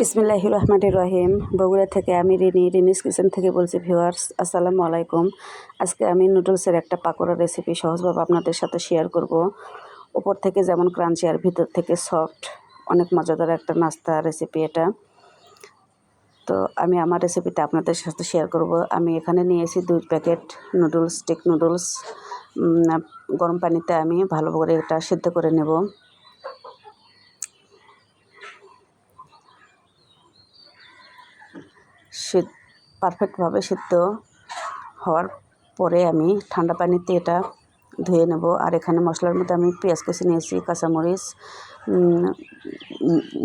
বিসমিল্লাহ রহমান রহিম। বগুড়া থেকে আমি রিনি। রিনিস কিচেন থেকে বলছি, ভিউয়ার্স, আসসালামু আলাইকুম। আজকে আমি নুডলসের একটা পাকোড়া রেসিপি সহজভাবে আপনাদের সাথে শেয়ার করব। উপর থেকে যেমন ক্রাঞ্চি আর ভিতর থেকে সফট অনেক মজাদার একটা নাস্তা রেসিপি এটা। তো আমি আমার রেসিপিটা আপনাদের সাথে শেয়ার করব। আমি এখানে নিয়েছি দুই প্যাকেট নুডলস স্টিক নুডলস। গরম পানিতে আমি ভালো করে এটা সিদ্ধ করে নেব। সিদ্ধ পারফেক্টভাবে সিদ্ধ হওয়ার পরে আমি ঠান্ডা পানিতে এটা ধুয়ে নেব। আর এখানে মশলার মধ্যে আমি পেঁয়াজ কুচি নিয়েছি, কাঁচামরিচ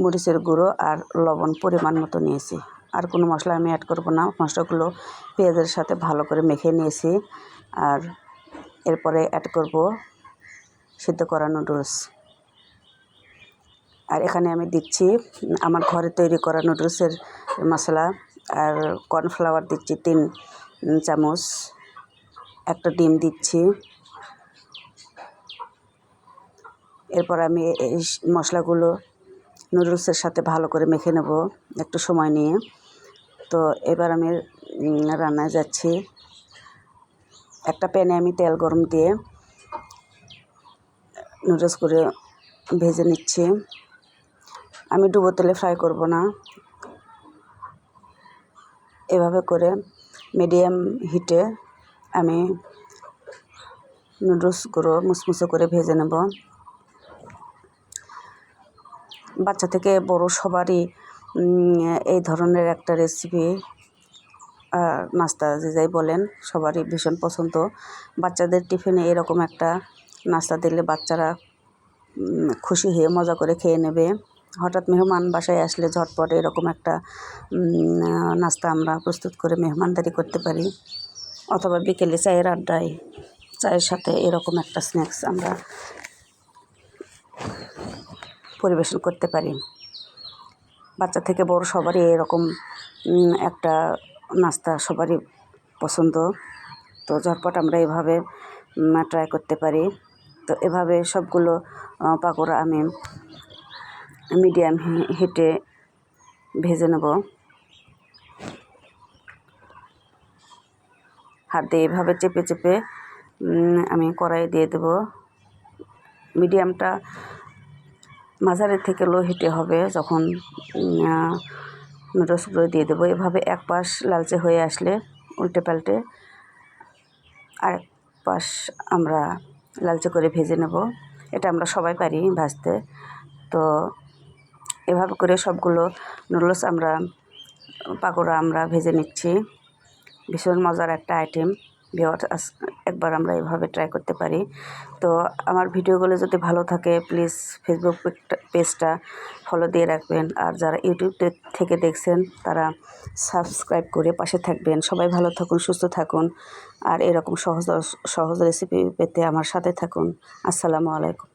মরিচের গুঁড়ো আর লবণ পরিমাণ মতো নিয়েছি। আর কোনো মশলা আমি অ্যাড করব না। মশলাগুলো পেঁয়াজের সাথে ভালো করে মেখে নিয়েছি। আর এরপরে অ্যাড করব সিদ্ধ করা নুডলস আর এখানে আমি দিচ্ছি, আমার ঘরে তৈরি করা নুডলসের মশলা। আর কর্নফ্লাওয়ার দিচ্ছি তিন চামচ। একটা ডিম দিচ্ছি। এরপর আমি এই মশলাগুলো নুডলসের সাথে ভালো করে মেখে নেব একটু সময় নিয়ে। তো এবার আমি রান্নায় যাচ্ছি। একটা প্যানে আমি তেল গরম দিয়ে নুডলস করে ভেজে নিচ্ছি। আমি ডুবো তেলে ফ্রাই করব না। এভাবে করে মিডিয়াম হিটে আমি নুডলসগুলো মুসমুসে করে ভেজে নেব। বাচ্চা থেকে বড় সবারই এই ধরনের একটা রেসিপি নাস্তা যে যাই বলেন, সবারই ভীষণ পছন্দ। বাচ্চাদের টিফিনে এরকম একটা নাস্তা দিলে বাচ্চারা খুশি হয়ে মজা করে খেয়ে নেবে। হঠাৎ মেহমান বাসায় আসলে ঝটপট এরকম একটা নাস্তা আমরা প্রস্তুত করে মেহমানদারি করতে পারি। অথবা বিকেলে চায়ের আড্ডায়, চায়ের সাথে এরকম একটা স্ন্যাক্স আমরা পরিবেশন করতে পারি। বাচ্চা থেকে বড় সবারই এরকম একটা নাস্তা সবারই পছন্দ। তো ঝটপট আমরা এভাবে ট্রাই করতে পারি। তো এভাবে সবগুলো পাকোড়া আমি মিডিয়াম হিটে ভেজে নেব। হাত এভাবে চেপে চেপে আমি কড়াই দিয়ে দেব। মিডিয়ামটা মাঝারি থেকে লো হিটে হবে যখন নুডলসগুলো দিয়ে দেবো। এভাবে এক পাশ লালচে হয়ে আসলে উল্টে পাল্টে আর এক পাশ আমরা লালচে করে ভেজে নেব। এটা আমরা সবাই পারি ভাজতে। তো এভাবে করে সবগুলো নুডলস আমরা, পাকোড়া আমরা ভেজে নিচ্ছি। ভীষণ মজার একটা আইটেম একবার আমরা এভাবে ট্রাই করতে পারি। তো আমার ভিডিওগুলো যদি ভালো থাকে প্লিজ ফেসবুক পেজটা ফলো দিয়ে রাখবেন। আর যারা ইউটিউব থেকে দেখছেন, তারা সাবস্ক্রাইব করে পাশে থাকবেন। সবাই ভালো থাকুন, সুস্থ থাকুন। আর এরকম সহজ সহজ রেসিপি পেতে আমার সাথে থাকুন। আসসালামু আলাইকুম।